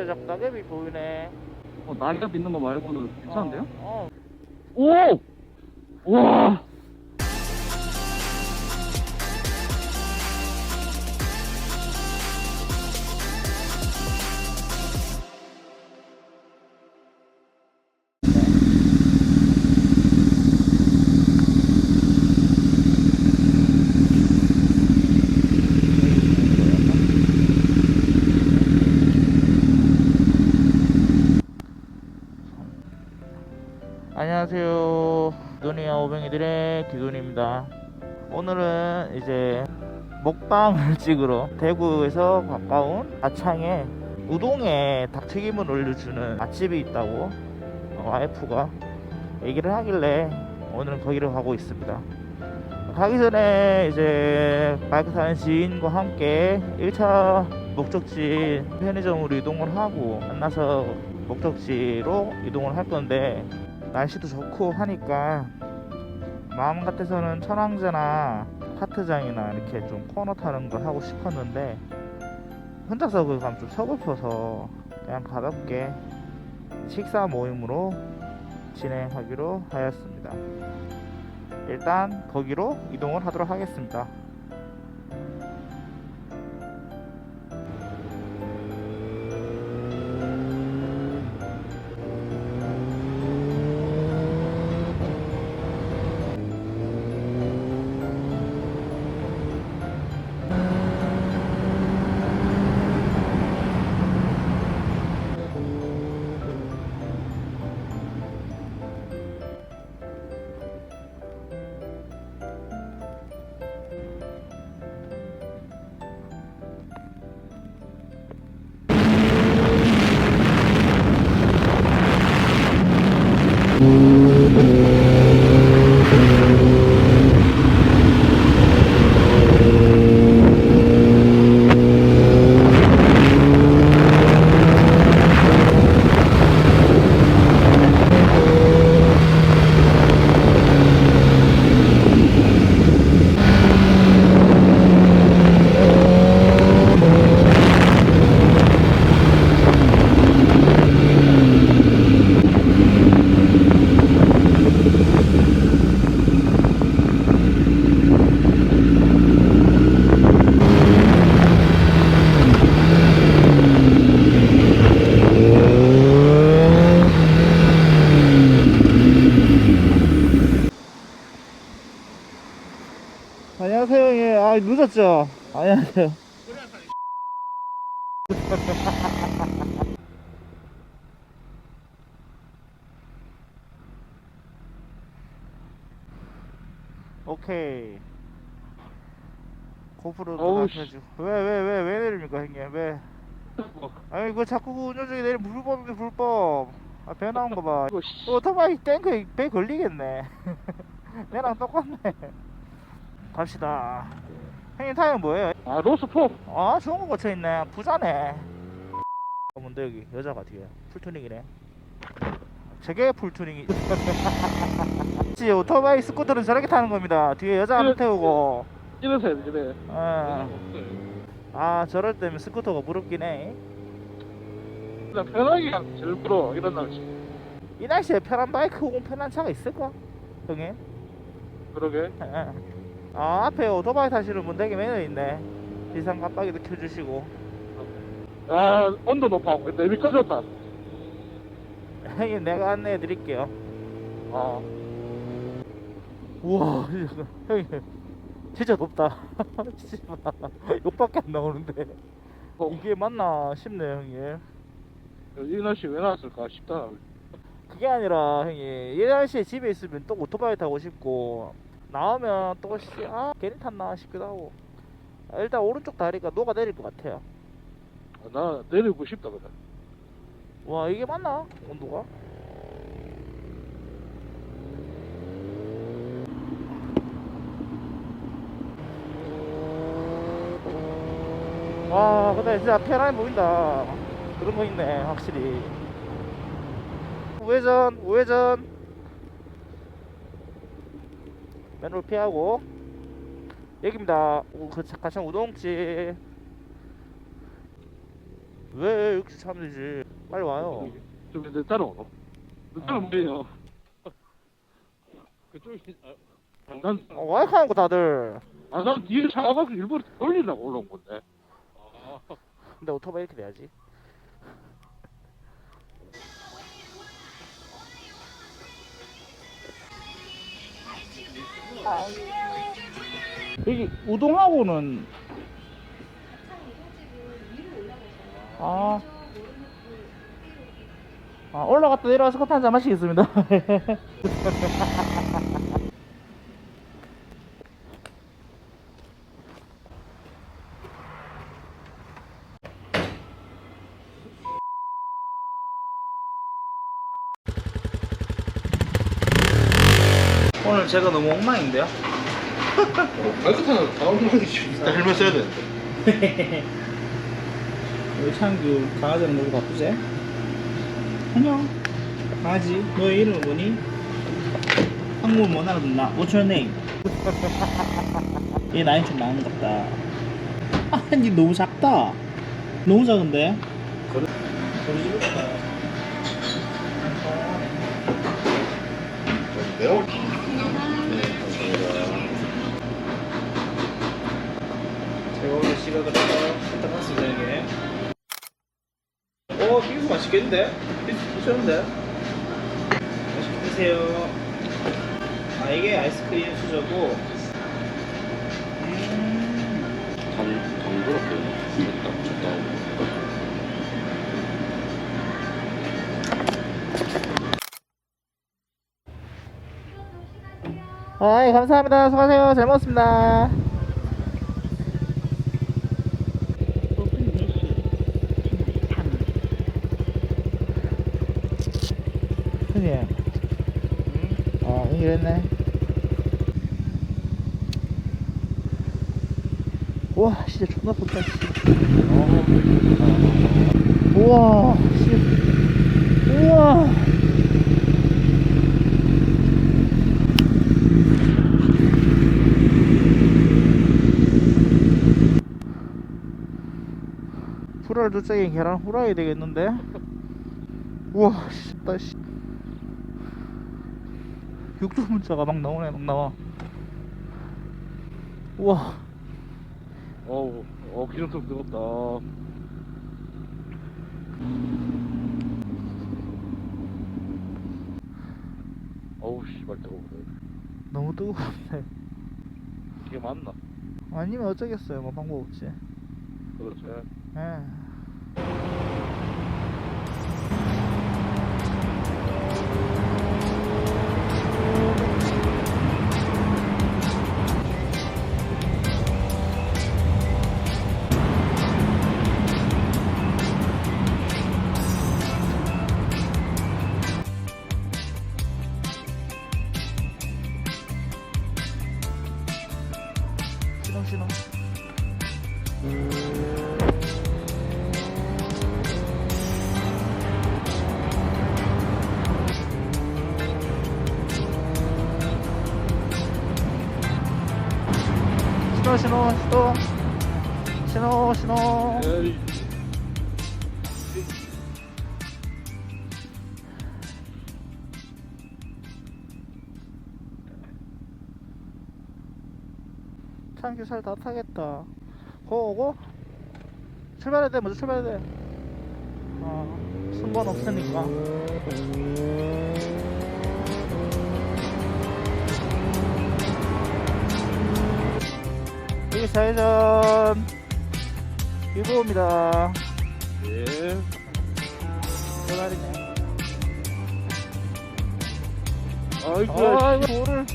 왜 자꾸 낙엽이 보이네 어, 낙엽 있는 거 말고는 괜찮은데요? 어, 어. 오! 와! 안녕하세요. 기돈이와 오뱅이들의 기돈입니다. 오늘은 이제 먹방을 찍으러 대구에서 가까운 아창에 우동에 닭튀김을 올려주는 맛집이 있다고 와이프가 얘기를 하길래 오늘은 거기를 가고 있습니다. 가기 전에 이제 바이크 타는 지인과 함께 1차 목적지 편의점으로 이동을 하고 만나서 목적지로 이동을 할 건데 날씨도 좋고 하니까 마음 같아서는 천왕제나 카트장이나 이렇게 좀 코너 타는 걸 하고 싶었는데 혼자서 그거 좀 서글퍼서 그냥 가볍게 식사 모임으로 진행하기로 하였습니다. 일단 거기로 이동을 하도록 하겠습니다. 오케이. 고프로도 어우, 켜주고. 왜왜 왜 왜 내립니까 형님? 왜? 아니 그 자꾸 그 운전 중에 내리면 불법인데 불법. 아, 배 나온 거 봐. 이거 씨. 오토바이 탱크 배 걸리겠네. 내랑 똑같네. 갑시다. 형님 타이어 뭐예요? 아, 로스포. 아 좋은 거 고쳐 있네. 부자네. 어, 뭔데 여기 여자가 뒤에 풀투닝이네. 저게 풀투닝이. 지 오토바이 스쿠터는 저렇게 타는 겁니다. 뒤에 여자 안 그- 태우고. 이래서 해야 돼, 이래. 아, 아 저럴 때면 스쿠터가 부럽긴 해. 그냥 편하게 제일 부러워, 이런 날씨. 이 날씨에 편한 바이크 혹은 편한 차가 있을까? 형님? 그러게. 아 앞에 오토바이 타시는 분 되게 매너 있네 비상 깜빡이도 켜주시고 아, 온도 높아. 내비 꺼졌다. 형님 내가 안내해 드릴게요 아, 우와 형님 진짜 높다 욕밖에 안 나오는데 어, 이게 맞나 싶네요 형님 이 날씨 왜 나왔을까 싶다. 그게 아니라 형님 이 날씨에 집에 있으면 또 오토바이 타고 싶고 나오면 또 씨, 아 괜히 탔나 싶기도 하고 아, 일단 오른쪽 다리가 녹아 내릴 것 같아요 아, 나 내리고 싶다, 그래. 와 이게 맞나 온도가? 와 근데 진짜 편안해 보인다. 그런 거 있네 확실히. 우회전 우회전. 맨홀 피하고. 여기입니다. 오, 그 가창 우동집. 왜 이렇게 차면 되지? 빨리 와요. 좀 이제 따라오노. 따라 뭐예요? 그쪽이 아, 장난. 어, 와이프 하는 거 다들. 아, 난 뒤에 차가 가서 일부러 돌리려고 올라온 건데. 아, 근데 오토바이 이렇게 돼야지. 여기 우동하고는 아, 아 올라갔다 내려와서 커피 한잔 마시겠습니다 제가 너무 엉망인데요? 발끝하나 다운 하기 쉽다. 헬멧 써야 돼. 우리 창규 강아지랑 놀고 바쁘지? 안녕 강아지 너의 이름은 뭐니? 한국어 못 알아듣나? What's your name? 얘 나이 좀 많은 것 같다 아니 너무 작다 너무 작은데? 그래? 매 제가 오늘 시각을 선택했습니다 이게. 오 빙수 맛있겠는데? 빙수 드셨는데? 맛있게 드세요. 아 이게 아이스크림 수저고. 음. 단, 단그럽게 딱 적당하고. 아이 감사합니다. 수고하세요. 잘 먹었습니다 형님 어 이랬네 와 진짜 존나 좋다 씨. 우와 씨 우와 계란 후라이 되겠는데? 우와 씨다 씨 육조 문자가 막 나오네 막 나와 우와 어우, 어, 기름통 뜨겁다. 어우, 씨발, 뜨거워. 너무 뜨거운데 이게 맞나? 아니면 어쩌겠어요 뭐 방법 없지 그렇지. 예. 신호 신호 신호 신호 신호 신호 살다 타겠다. 고 오고? 출발해야 돼. 먼저 출발해야 돼. 어, 순번 없으니까. 여기 좌회전. 일보입니다. 예. 대가리네 아이고, 아이고. 돌을.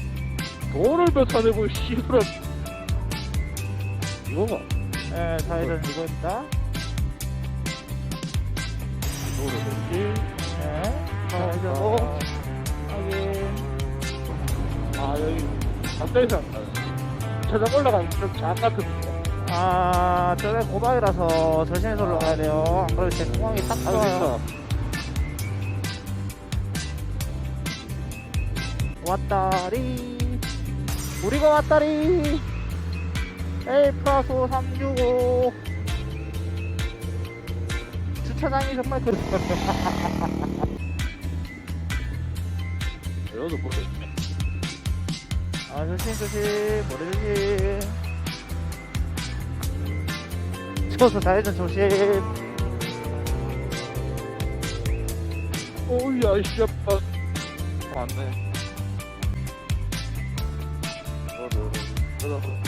돈을 뱉어내고, 씨발. 이거가. 예 좌회전 이거입니다 돈을 뱉지. 예 좌회전 오 확인 아, 여기, 갑자기 저장 올라가면 좀작 같은데. 아, 저는 고방이라서 조심해서 올라가야 돼요. 안 그러면 제 공항이 딱 아, 좋아요. 진짜. 왔다리. 우리가 왔다리. 엘프라소 365. 주차장이 정말 그 여기도 보고 아 조심 조심. 모래 조심. 저도 좌회전 조심. 오야 씨 아빠 맞네 너도 너도 야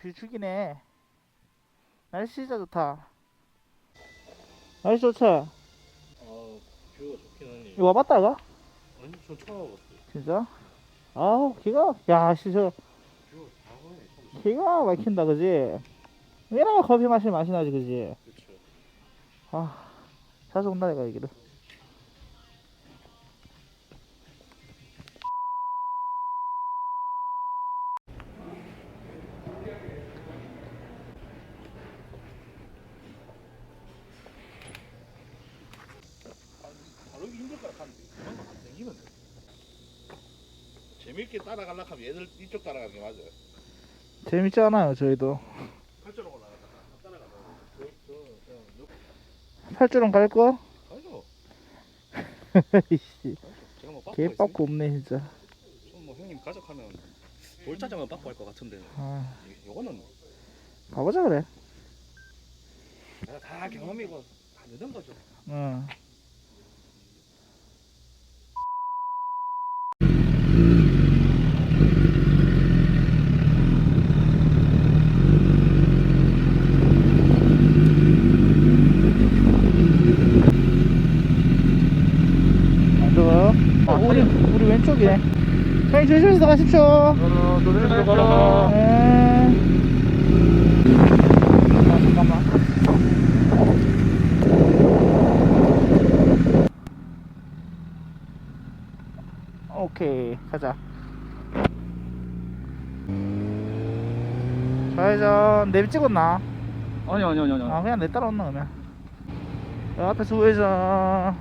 뷰 죽이네 날씨 진짜 좋다 날씨 좋지? 아 뷰가 좋긴 하네 이거 와봤다 이거? 아니 저 처음 와봤어요 진짜? 아우 기가 야씨 저 뷰가 참 기가 막힌다 그지? 이러면 커피 마실 맛이 나지 그지? 그쵸 아 자주 온다 내가 여기를 다루기 힘들 거라 하는데 그만 안 생기는데 재밌게 따라가려고 하면 얘들 이쪽 따라가는 게 맞아요. 재밌지 않아요 저희도. 팔자로 올라가다가 옆 팔주름 갈 거? 가죠 이씨. 제가 뭐 빠꾸 개빠꾸 없네 진짜. 뭐 형님 가족하면 돌짜장은 빠꾸 할것 같은데. 아. 이- 요거는 가보자 그래. 내가 다 경험이고 다 늦은 거죠. 응 안 들어요? 아, 우리 우리 왼쪽이네. 형님 조심해서 가십시오. 어 들어가라 네. 아 잠깐만. 오케이 가자. 좌회전 내비 찍었나? 아니 아니 아니 아니 아 그냥 내 따라온나 그러면. 여 앞에서 우회전.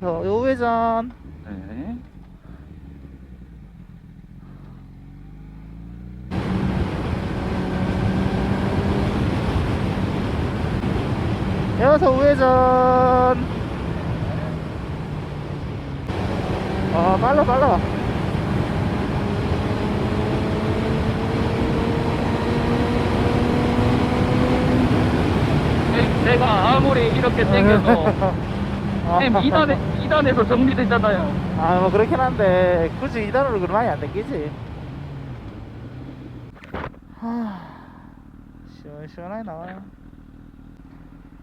저요 우회전. 네. 여기서 우회전 아 빨라 빨라 내가 아무리 이렇게 땡겨도 쌤 2단에, 2단에서 정리됐잖아요 아 뭐 그렇긴 한데 굳이 2단으로 그러면 많이 안 당기지 하 시원시원하게 나와요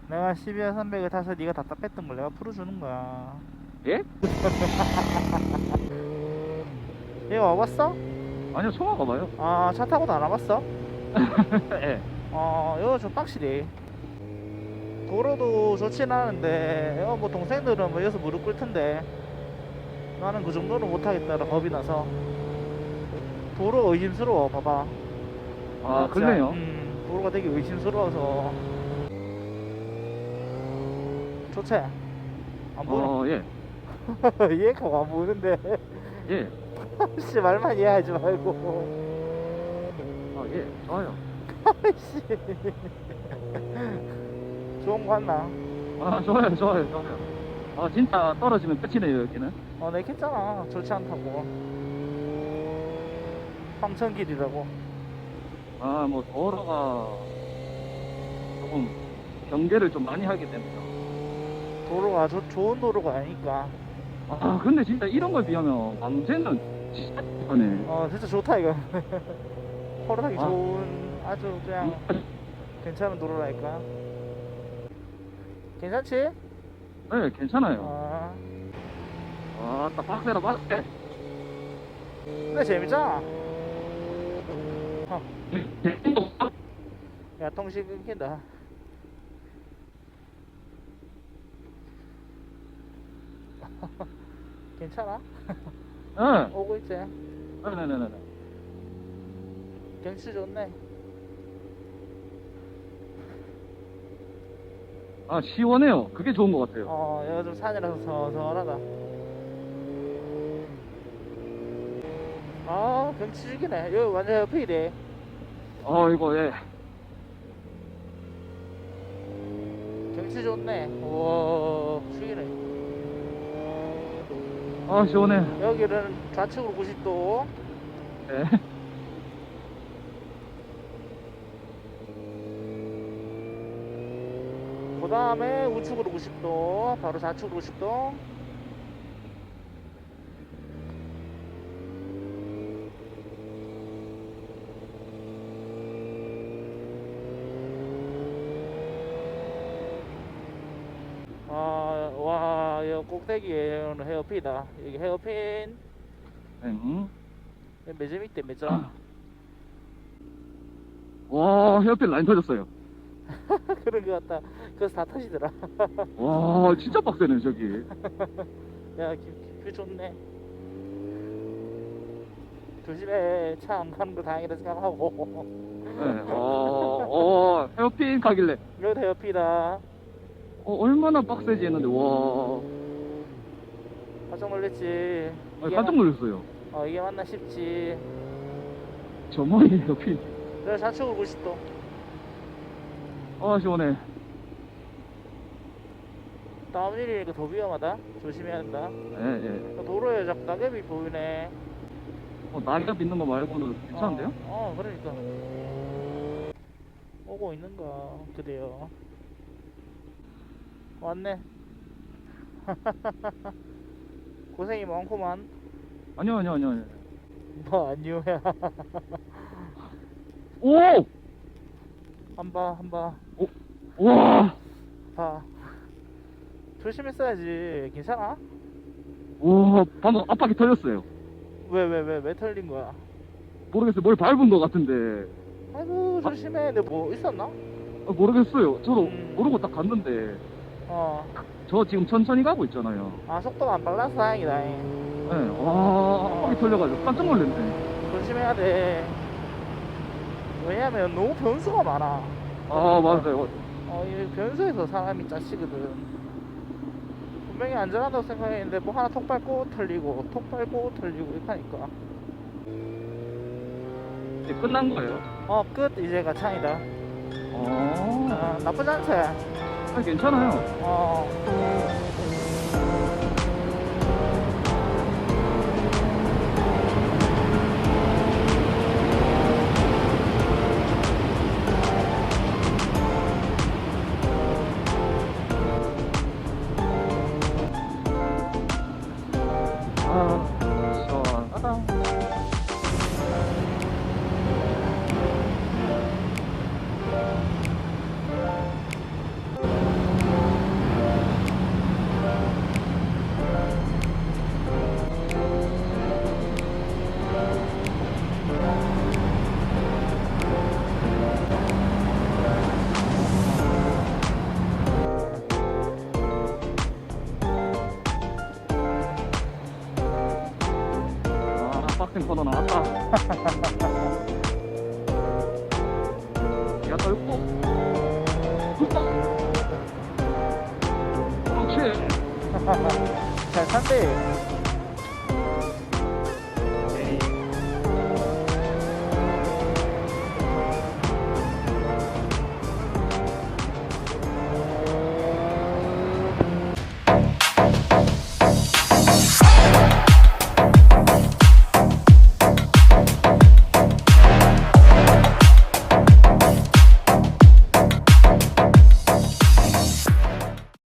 내가 12와 300을 타서 네가 답답했던 걸 내가 풀어주는 거야 예? 얘 와봤어? 아니요 처음 가봐요 아 차 타고도 안 와봤어? 예. 어, 이거 좀 빡시리. 도로도 좋진 않은데, 어, 뭐 동생들은 뭐 여기서 무릎 꿇 텐데, 나는 그 정도는 못하겠다라 겁이 나서. 도로 의심스러워, 봐봐. 아 진짜, 그러네요 음, 도로가 되게 의심스러워서. 좋지? 안 보이나? 어 예. 이해가 안 보이는데. 예. 씨, 말만 이해하지 말고. 아 예. 좋아요. 씨. 좋은 거 같나? 아 좋아요 좋아요 좋아요. 아 진짜 떨어지면 끝이네요 여기는. 어, 내가 했잖아. 좋지 않다고. 황천길이라고. 아 뭐 도로가 조금 경계를 좀 많이 하게 됩니다. 도로가 조, 좋은 도로가 아니니까. 아 근데 진짜 이런 걸 비하면 왕제는 진짜 좋네. 어, 진짜 좋다, 이거. 걸어 타기 아. 좋은, 아주 그냥 괜찮은 도로라니까. 괜찮지? 네 괜찮아요. 아, 아딱 빡세라 빡세. 근데 재밌잖아. 야, 통신 끊긴다. 괜찮아? 네. 오고 있지? 네네네네. 경치 좋네. 아 시원해요. 그게 좋은 것 같아요. 어 여기 좀 산이라서 서서하다 아 경치 죽이네 여기 완전 옆이래 어 이거 예. 경치 좋네 우와 죽이네 아 시원해. 여기는 좌측으로 90도 네. 그 다음에 우측으로 90도 바로 좌측으로 90도 아, 와, 여 꼭대기에 헤어핀이다. 여기 헤어핀. 응. 매점 있대, 매점. 와 헤어핀 라인 터졌어요. 그런 거 같다. 그래서 다 터지더라. 와 진짜 빡세네 저기. 야, 기, 뷰 좋네. 조심해. 차 안 가는 거 다행이다 생각하고. 네. 어, 어 헤어핀 가길래 여기다 옆이다. 어, 얼마나 빡세지 했는데 와 깜짝 놀랬지. 아, 깜짝 놀랐어요. 어, 이게 맞나 싶지. 저만이 헤어핀. 내가 좌측으로 90도. 아 시원해. 다음 일이니까 더 위험하다. 조심해야 된다. 예 예. 도로에 자꾸 낙엽이 보이네. 어, 낙엽 있는 거 말고는 괜찮은데요? 어, 어, 그러니까. 오고 있는가, 그래요. 왔네. 고생이 많구만. 아니요 아니요 아니요. 아니요. 뭐, 아니요야. 오! 한 봐, 한 봐. 와! 봐. 조심했어야지. 괜찮아? 와 방금 압박이 터졌어요. 왜, 왜, 왜, 왜 털린 거야? 모르겠어요. 뭘 밟은 것 같은데 아이고, 조심해. 내 뭐 있었나? 아, 모르겠어요. 저도 음. 모르고 딱 갔는데 어. 저 지금 천천히 가고 있잖아요. 아, 속도가 안 빨라서 다행이다. 네. 와 압박이 털려가지고 깜짝 놀랐네. 조심해야 돼. 왜냐면 너무 변수가 많아. 아 맞아요. 어, 이 변수에서 사람이 짜치거든. 분명히 안전하다고 생각했는데 뭐 하나 톡 밟고 털리고 톡 밟고 털리고 이렇게 하니까 이제 끝난 거예요. 어 끝 이제 가 창이다 어, 어, 나쁘지 않지? 아, 괜찮아요. 어 아, 야, 떨고. 훅 그렇지. 잘 산대